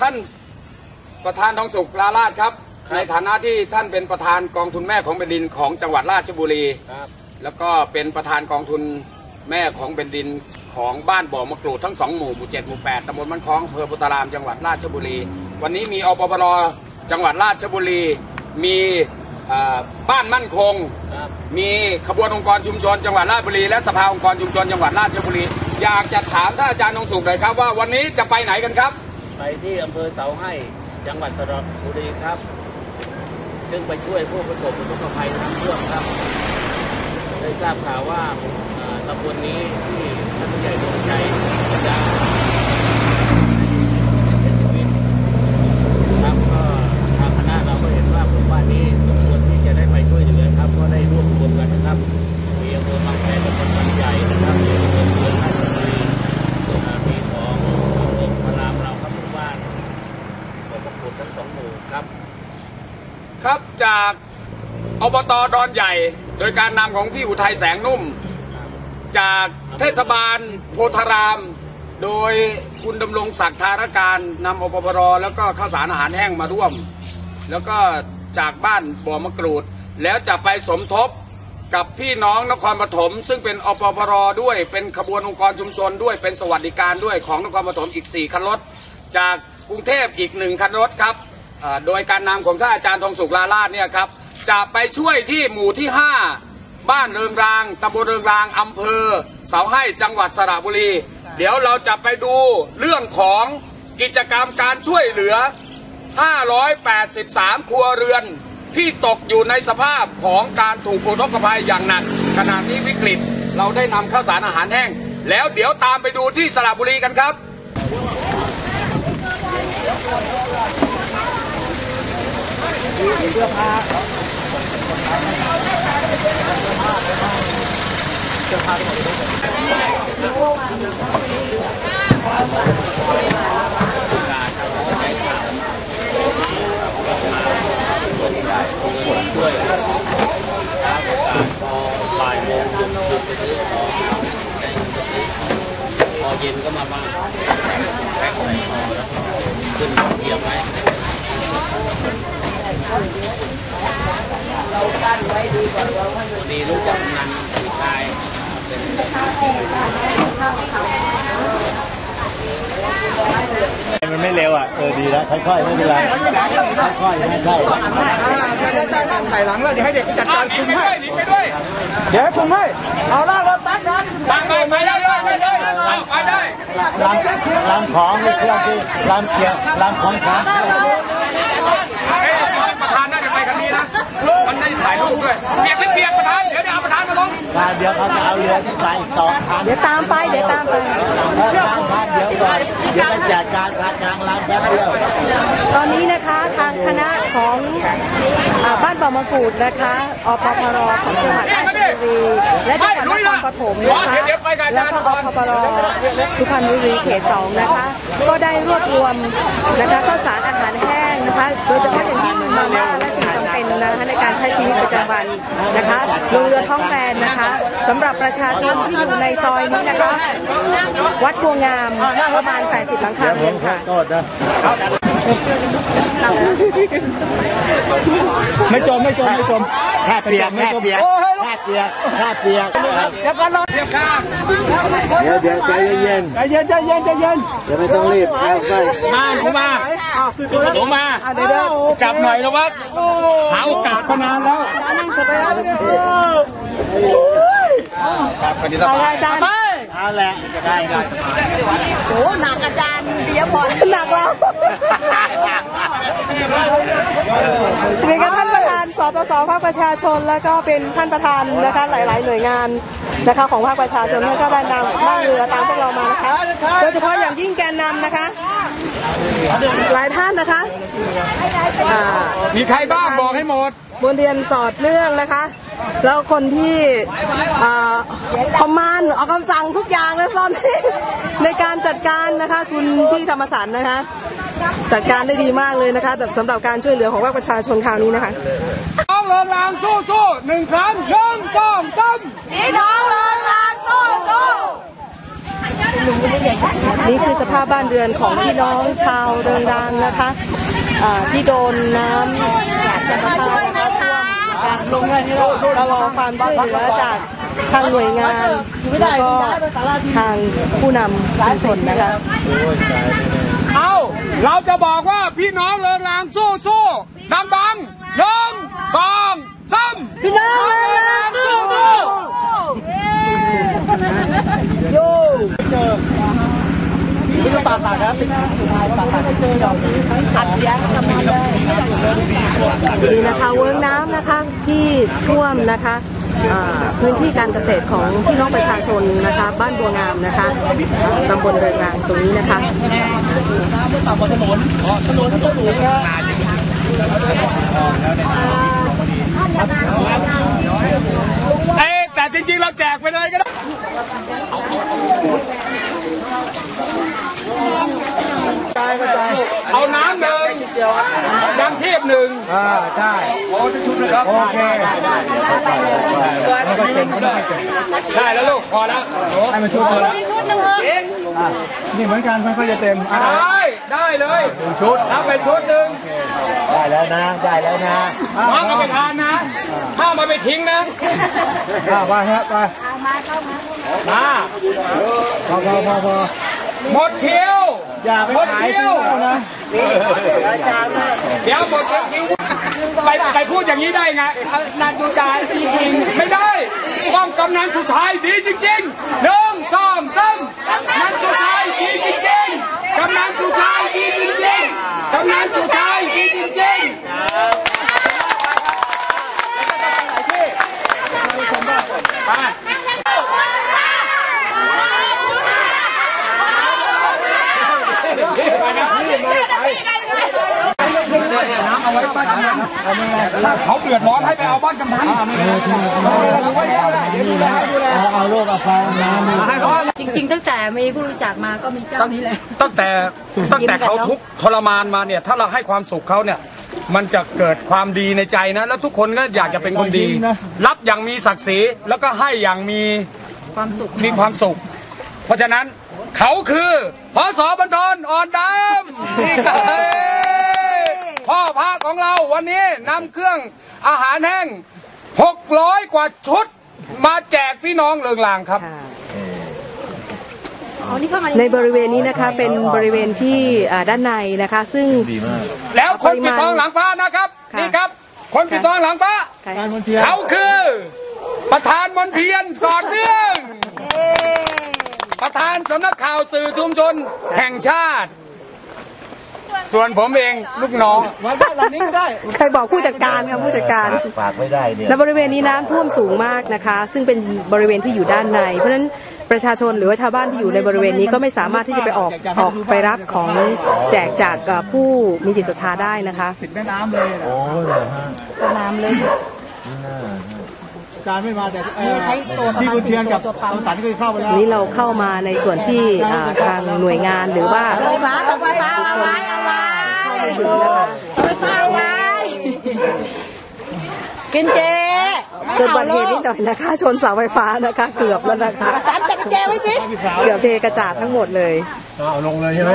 ท่านประธานทองสุขลาลาดครับ ในฐานะที่ท่านเป็นประธานกองทุนแม่ของแผ่นดินของจังหวัดราชบุรี ครับ แล้วก็เป็นประธานกองทุนแม่ของแผ่นดินของบ้านบ่อมะกรูดทั้งสองหมู่หมู่เจ็ดหมู่แปดตำบลมันคล้องอำเภอพุทธารามจังหวัดราชบุรี วันนี้มีอปปรจังหวัดราชบุรี มีเอ่อบ้านมั่นคง ครับ มีขบวนองค์กรชุมชนจังหวัดราชบุรี และสภาองค์กรชุมชนจังหวัดราชบุรี อยากจะถามท่านอาจารย์ทองสุขหน่อยครับว่าวันนี้จะไปไหนกันครับ ไปที่อำเภอเสาให้จังหวัดสระบุรีครับซึ่งไปช่วยผู้ประสบอุทกภัยน้ำท่วมครับ ได้ทราบข่าวว่าตำบลนี้ที่ท่านผู้ใหญ่ดวงใจจะเสียชีวิตครับก็ทางคณะเราก็เห็นว่าหมู่บ้านนี้สมควรที่จะได้ไปช่วยเหลือครับ ก็ได้ร่วมรวมกันนะครับ มีอำเภอบางแสนตำบลบางใหญ่นะครับมีอำเภอเมืองราชบุรีอ่ามีของโรงพลามเราครับหมู่บ้านขอบพระคุณทั้งสองหมู่ครับ ครับจากอบตดอนใหญ่ โดยการนำของพี่อุทัยแสงนุ่ม จากเทศบาลโพธาราม โดยคุณดำรงศักดิ์ธารการนำอปปรแล้วก็ข้าวสารอาหารแห้งมาร่วม แล้วก็จากบ้านบ่อมะกรูด แล้วจะไปสมทบกับพี่น้องนครปฐมซึ่งเป็นอปปรด้วยเป็นขบวนองค์กรชุมชนด้วยเป็นสวัสดิการด้วยของนครปฐมอีก 4 คันรถ จากกรุงเทพอีกหนึ่งคันรถครับ โดยการนำของท่านอาจารย์ทองสุขลาลาดเนี่ยครับจะไปช่วยที่หมู่ที่ 5 บ้านเริงรางตำบลเริงรางอำเภอ เสาให้จังหวัดสระบุรี เดี๋ยวเราจะไปดูเรื่องของกิจกรรมการช่วยเหลือ 583 ครัวเรือนที่ตกอยู่ในสภาพของการถูกอุทกภัยอย่างหนักขณะนี้วิกฤตเราได้นำข้าวสารอาหารแห้ง แล้วเดี๋ยวตามไปดูที่สระบุรีกันครับ ด้วยครับพอบ่ายโมงหยุดหยุดไปซื้อของได้เงินก็ซื้อของพอเย็นก็มาบ้านแพ็คใส่ห่อแล้วก็ขึ้นรถเกียบไป ดีรู้จักกำนันผู้ชายเป็นมันไม่เร็วอะ เออดีแล้วค่อยๆไม่เป็นไรค่อยๆไม่ใช่เดี๋ยวจะนั่งถ่ายหลังแล้วเดี๋ยวให้เด็กจัดการคุมให้เดี๋ยวให้คุมให้เอาล่ารถตัดนะไปไปไปได้เลยไปได้ไปได้ลำลำของเครื่องที่ลำเกียร์ลำของของ เอ้ยประธานน่าจะไปคันนี้นะ มันได้ถ่ายรูป ด้วยเปียกไม่เปียกประธาน เดี๋ยวเดี๋ยวเอาประธานมาลงการเดี๋ยวเขาจะเอาเรือที่ใส่ต่อคันเดี๋ยวตามไป เดี๋ยวตามไปทางคันเดี๋ยวก่อนเดี๋ยวไปจัดการทางกลางลำแป๊บเดียวตอนนี้นะคะทางคณะของอาบ้านบ่อมะกรูดนะคะอปพรของจังหวัดราชบุรีและจังหวัดนครปฐมนะคะแล้วก็อปพรสุพรรณบุรีเขตสองนะคะ ก็ได้รวบรวมนะคะข้าวสารอาหารแห้งนะคะ โดยเฉพาะอย่างยิ่งมาม่าและสิ่งจำเป็ นะคะในการใช้ชีวิตประจำวันนะคะลงเรือท้องแบนนะคะสำหรับประชาชนที่อยู่ในซอยนี้นะคะ วัดบัวงามประมาณ 80 หลังคาเรือนค่ะโทษนะ ไม่จมไม่จมไม่จมแค่เปียกแค่เปียกแค่เปียกแค่เปียกเดี๋ยวก่อนรอเทียบข้างเดี๋ยวเดี๋ยวใจเย็นใจเย็นใจเย็นใจเย็นๆเดี๋ยวไม่ต้องรีบเอาไปมาหนูมาอ้าวสุดยอดหนูมาอะเดี๋ยวเดี๋ยวจับหน่อยแล้ววะโอ้หาโอกาสมานานแล้วนั่งสบายครับวันนี้สบายอาจารย์ เอาแหละได้ได้โอ้หนักอาจารย์ปิยพรหนักเรานี่ก็ท่านประธานสปสภาคประชาชน แล้วก็เป็นท่านประธานนะคะหลาย ๆ หน่วยงานนะคะของภาคประชาชนท่านก็ได้นำนั่งเรือตามพวกเรามานะคะโดยเฉพาะอย่างยิ่งแกนนำนะคะ หลายท่านนะคะอ่ามีใครบ้างบอกให้หมดบนเรียนสอดเนื่องนะคะ แล้วคนที่ คอมมานด์ออกคำสั่งทุกอย่างเลยตอนนี้ในการจัดการนะคะ คุณพี่ธรรมสันนะคะ จัดการได้ดีมากเลยนะคะสำหรับการช่วยเหลือของภาคประชาชนคราวนี้นะคะน้องเริงรางสู้สู้หนึ่งครั้งหนึ่งสองสามพี่น้องเริงรางสู้สู้นี่คือสภาพบ้านเรือนของพี่น้องชาวเริงรังนะคะอ่าที่โดนน้ำจากธรรมชาตินะคะลงเลยเรารอความช่วยเหลือจาก ทางหน่วยงานแล้วก็ทางผู้นำชุมชนนะคะ เอาเราจะบอกว่าพี่น้องเริงรางสู้สู้ดังดังๆหนึ่งสองสามพี่น้องเริงรางสู้สู้นี่นะคะเวิร์กน้ำนะคะที่ท่วมนะคะอ่า พื้นที่การเกษตรของพี่น้องประชาชนนะคะ บ้านบัวงามนะคะตำบลเริงรางตรงนี้นะคะเอ้แต่จริงๆ เราแจกไปเลยก็ได้ กระจายกระจายเอาน้ำหนึ่งยางชีพหนึ่งอ่าใช่โอเคได้แล้วลูกพอแล้วให้มันชุดเลยอะนี่เหมือนกันค่อยๆจะเต็มอะได้ได้เลยชุดรับไปชุดหนึ่งได้แล้วนะได้แล้วนะห้ามเอาไปทานนะห้ามเอาไปทิ้งนะอะไปครับไปมาพอพอพอพอหมดเที่ยว อย่าไปขายที่เรานะเดี๋ยวหมดเที่ยวไปไปพูดอย่างนี้ได้ไงเอานานดูใจายจริงๆไม่ได้ต้องกำนันสุดท้ายดีจริงๆหนึ่งสองสามกำนันสุดท้ายดีจริงๆกำนันสุดท้ายดีจริงๆกำนันสุดท้ายดีจริงๆไปไปนะพี่มาไปน้ำเอาไว้บ้านกำนันถ้าเขาเดื อดร้อนให้ไปเอาบ้านกำนันดูไว้แล้วแหละเดี๋ยวดูแลให้ดูแลเอาเอาโลกเอาไฟเอาน้ำนี่ให้เขาจริง ๆ ตั้งแต่มีผู้รู้จักมาก็มีเจ้านี้แหละตั้งแต่ตั้งแต่เขาทุกข์ทรมานมาเนี่ย ถ้าเราให้ความสุขเขาเนี่ย มันจะเกิดความดีในใจนะ แล้วทุกคนก็อยากจะเป็นคนดี รับอย่างมีศักดิ์ศรีแล้วก็ให้อย่างมีความสุขมีความสุข เพราะฉะนั้นเขาคือพศบรรทนอ่อนดำนี่ก็เฮ้ย พ่อพระของเราวันนี้นำเครื่องอาหารแห้ง600 กว่าชุดมาแจกพี่น้องเลืองลางครับ ในบริเวณนี้นะคะเป็นบริเวณที่อ่าด้านในนะคะ ซึ่งแล้วคนปิดทองหลังฟ้านะครับค่ะ นี่ครับ คนปิดทองหลังฟ้า การมนเทียนเขาคือ ประธานมนเทียนสอดเนื่อง ประธานสำนักข่าวสื่อชุมชนแห่งชาติ ส่วนผมเองลูกน้องวันบ้านหลังนี้ก็ได้ ใครบอกผู้จัดการค่ะผู้จัดการ ฝากไม่ได้เนี่ยและบริเวณนี้น้ำท่วมสูงมากนะคะ ซึ่งเป็นบริเวณที่อยู่ด้านใน เพราะฉะนั้นประชาชนหรือว่าชาวบ้านที่อยู่ในบริเวณนี้ก็ไม่สามารถที่จะไปออกออกไปรับของแจกจากเอ่อผู้มีจิตศรัทธาได้นะคะ ติดแม่น้ำเลยนะโอ้ยเหรอฮะน้ำเลย การไม่มาแต่เอ่อพี่บุญเทียนกับตอนตันก็เข้าไปแล้วนี้เราเข้ามาในส่วนที่อ่าทางหน่วยงานหรือว่า ไฟฟ้าไฟฟ้าเอาไว้เอาไว้เข้ามา ถึงนะคะไฟฟ้าเอาไว้กินเจเกิดอุบัติเหตุนิดหน่อยนะคะ ชนเสาไฟฟ้านะคะ เกือบแล้วนะคะจับจับเจไว้สิเกือบเทกระจาดทั้งหมดเลยเอาลงเลยใช่ไหม